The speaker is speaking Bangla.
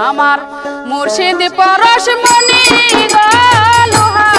আমার মুর্শিদ পরশ মনি গলোহা